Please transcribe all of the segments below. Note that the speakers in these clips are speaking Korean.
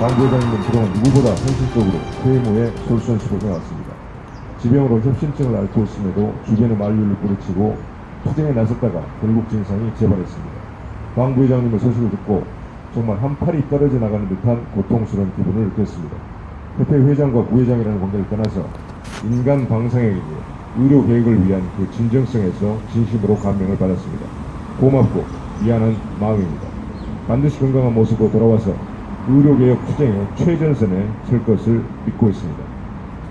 강 부회장님은 그동안 누구보다 현실적으로 퇴모에 솔선수범해 왔습니다. 지병으로 협심증을 앓고 있음에도 주변에 만류를 뿌리치고 투쟁에 나섰다가 결국 진상이 재발했습니다. 강 부회장님의 소식을 듣고 정말 한 팔이 떨어져 나가는 듯한 고통스러운 기분을 느꼈습니다. 협회 회장과 부회장이라는 관계를 떠나서 인간 방상에게 의료 계획을 위한 그 진정성에서 진심으로 감명을 받았습니다. 고맙고 미안한 마음입니다. 반드시 건강한 모습으로 돌아와서 의료개혁 투쟁의 최전선에 설 것을 믿고 있습니다.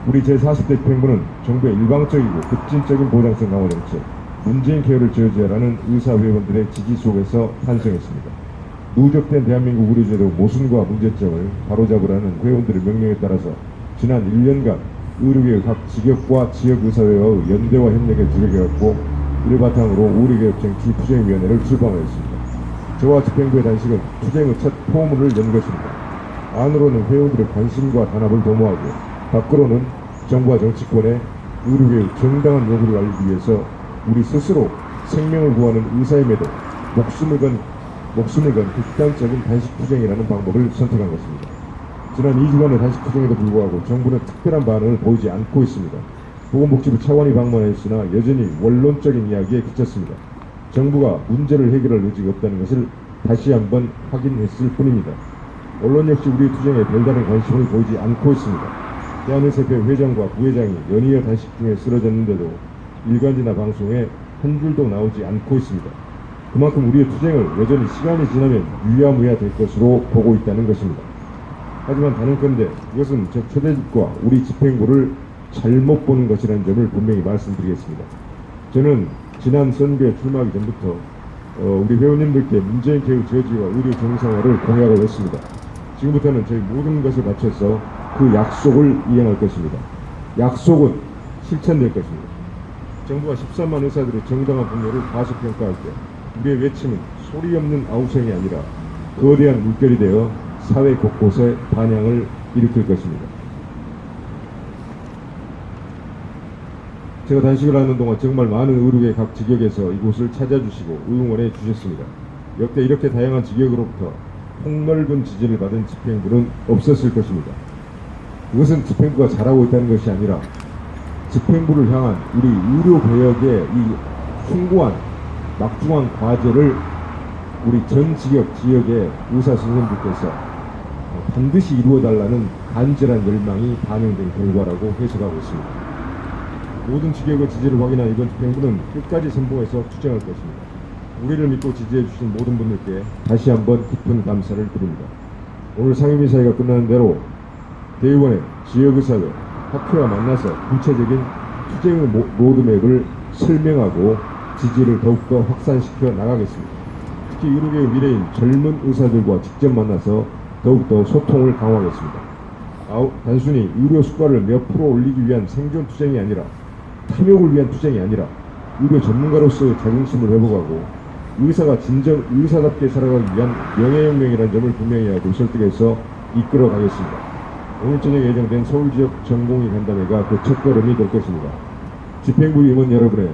우리 제40대 평부는 정부의 일방적이고 급진적인 보장성 강화 정책, 문재인 케어를 지어줘야라는 의사회원들의 지지 속에서 탄생했습니다. 누적된 대한민국 의료제도 모순과 문제점을 바로잡으라는 회원들의 명령에 따라서 지난 1년간 의료개혁 각 직역과 지역의사회와의 연대와 협력에 주력해왔고 이를 바탕으로 의료개혁 정치 투쟁위원회를 출범하였습니다. 저와 집행부의 단식은 투쟁의 첫 포문을 연 것입니다. 안으로는 회원들의 관심과 단합을 도모하고 밖으로는 정부와 정치권의 의료계의 정당한 요구를 알리기 위해서 우리 스스로 생명을 구하는 의사임에도 목숨을 건 목숨을 건 극단적인 단식 투쟁이라는 방법을 선택한 것입니다. 지난 2주간의 단식 투쟁에도 불구하고 정부는 특별한 반응을 보이지 않고 있습니다. 보건복지부 차관이 방문하였으나 여전히 원론적인 이야기에 그쳤습니다. 정부가 문제를 해결할 의지가 없다는 것을 다시 한번 확인했을 뿐입니다. 언론 역시 우리 투쟁에 별다른 관심을 보이지 않고 있습니다. 대한의사협회 회장과 부회장이 연이어 단식 중에 쓰러졌는데도 일간지나 방송에 한 줄도 나오지 않고 있습니다. 그만큼 우리의 투쟁을 여전히 시간이 지나면 유야무야 될 것으로 보고 있다는 것입니다. 하지만 단언컨대 이것은 저 초대집과 우리 집행부를 잘못 보는 것이라는 점을 분명히 말씀드리겠습니다. 저는 지난 선거에 출마하기 전부터 어, 우리 회원님들께 문재인 개혁 저지와 의료 정상화를 공약을 했습니다. 지금부터는 저희 모든 것을 바쳐서 그 약속을 이행할 것입니다. 약속은 실천될 것입니다. 정부가 13만 의사들의 정당한 분야를 과소평가할 때 우리의 외침은 소리 없는 아우성이 아니라 거대한 물결이 되어 사회 곳곳에 반향을 일으킬 것입니다. 제가 단식을 하는 동안 정말 많은 의료계 각 직역에서 이곳을 찾아주시고 응원해 주셨습니다. 역대 이렇게 다양한 직역으로부터 폭넓은 지지를 받은 집행부는 없었을 것입니다. 그것은 집행부가 잘하고 있다는 것이 아니라 집행부를 향한 우리 의료 개혁의 이 숭고한 막중한 과제를 우리 전 지역 지역의 의사 선생님들께서 어, 반드시 이루어달라는 간절한 열망이 반영된 결과라고 해석하고 있습니다. 모든 지역의 지지를 확인한 이번 집행부는 끝까지 선봉해서 투쟁할 것입니다. 우리를 믿고 지지해 주신 모든 분들께 다시 한번 깊은 감사를 드립니다. 오늘 상임이사회가 끝나는 대로 대의원의 지역의사회, 학회와 만나서 구체적인 투쟁의 모- 로드맵을 설명하고 지지를 더욱더 확산시켜 나가겠습니다. 특히 의료계의 미래인 젊은 의사들과 직접 만나서 더욱더 소통을 강화하겠습니다. 아우, 단순히 의료 수가를 몇 프로 올리기 위한 생존 투쟁이 아니라 탐욕을 위한 투쟁이 아니라 의료 전문가로서의 자긍심을 회복하고 의사가 진정 의사답게 살아가기 위한 명예혁명이라는 점을 분명히 하고 설득해서 이끌어 가겠습니다. 오늘 저녁 예정된 서울 지역 전공의 간담회가 그 첫걸음이 될 것입니다. 집행부 임원 여러분의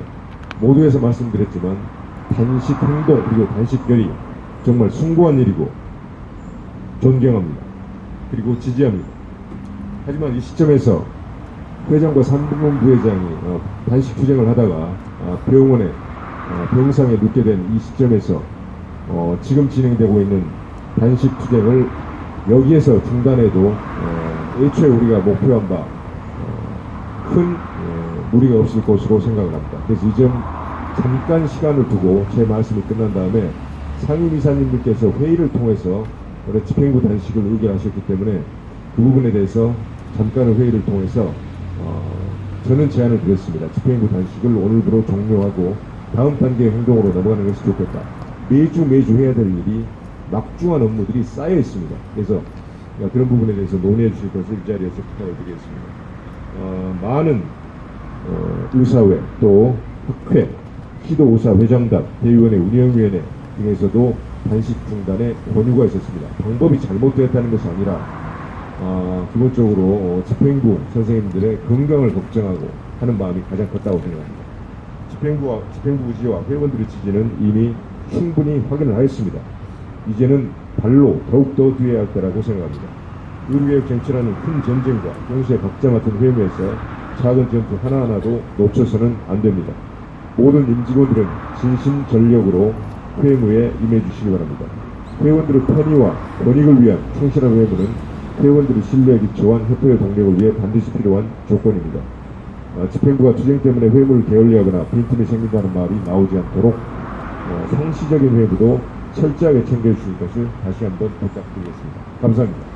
모두에서 말씀드렸지만 단식 행동 그리고 단식 결의 정말 숭고한 일이고 존경합니다. 그리고 지지합니다. 하지만 이 시점에서 회장과 3부문 부회장이 어, 단식 투쟁을 하다가 어, 병원에 어, 병상에 눕게 된 이 시점에서 어, 지금 진행되고 있는 단식 투쟁을 여기에서 중단해도 어, 애초에 우리가 목표한 바 어, 큰 어, 무리가 없을 것으로 생각을 합니다. 그래서 이 점 잠깐 시간을 두고 제 말씀이 끝난 다음에 상임 이사님들께서 회의를 통해서 집행부 단식을 의결하셨기 때문에 그 부분에 대해서 잠깐의 회의를 통해서 어, 저는 제안을 드렸습니다. 집행부 단식을 오늘부로 종료하고 다음 단계의 행동으로 넘어가는 것이 좋겠다. 매주 매주 해야 될 일이 막중한 업무들이 쌓여 있습니다. 그래서 그런 부분에 대해서 논의해 주실 것을 이 자리에서 부탁드리겠습니다. 어, 많은 어, 의사회 또 학회, 시도의사 회장단, 대의원회 운영위원회 등에서도 단식 중단에 권유가 있었습니다. 방법이 잘못되었다는 것이 아니라 어, 기본적으로 어, 집행부 선생님들의 건강을 걱정하고 하는 마음이 가장 컸다고 생각합니다. 집행부와 집행부 지와 회원들의 지지는 이미 충분히 확인을 하였습니다. 이제는 발로 더욱더 뒤에 할 거라고 생각합니다. 의료개혁 정치라는 큰 전쟁과 동시에 박자 맡은 회무에서 작은 전투 하나하나도 놓쳐서는 안 됩니다. 모든 임직원들은 진심 전력으로 회무에 임해주시기 바랍니다. 회원들의 편의와 권익을 위한 충실한 회무는 회원들의 신뢰에 기초한 협회의 동력을 위해 반드시 필요한 조건입니다. 어, 집행부가 투쟁 때문에 회무를 게을리하거나 빈틈이 생긴다는 말이 나오지 않도록 어, 상시적인 회무도 철저하게 챙겨주실 것을 다시 한번 부탁드리겠습니다. 감사합니다.